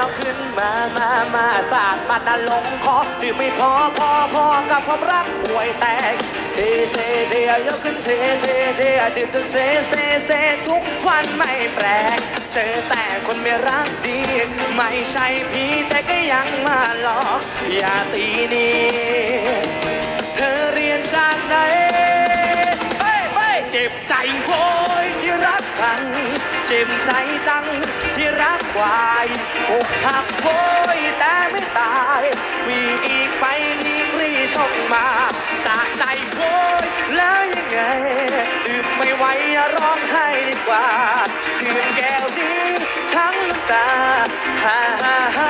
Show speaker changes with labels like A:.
A: มา มา มาสาดมันน่ะลงคอดื่ไม่พอพอพอกับความรักห่วยแตกเทเซเดียยกขึ้นเทเทเดียดื่มจนเซเซเซทุกวันไม่แปลก เจอแต่คนไม่รักดี ไม่ใช่พี่แต่ก็ยังมาหลอกอย่าตีนี้ เธอเรียนจากไหนเฮ้ยเฮ้ยเจ็บใจโวยที่รักกัน จ็บใจจังที่รักควายอกหักโวยแต่ไม่ตาย มีอีกไปมีรีชกมา สะใจโวยแล้วยังไงดื่มไม่ไหวร้องไห้ดีกว่าดื่มแก้วนี้ทั้งน้ำตาหา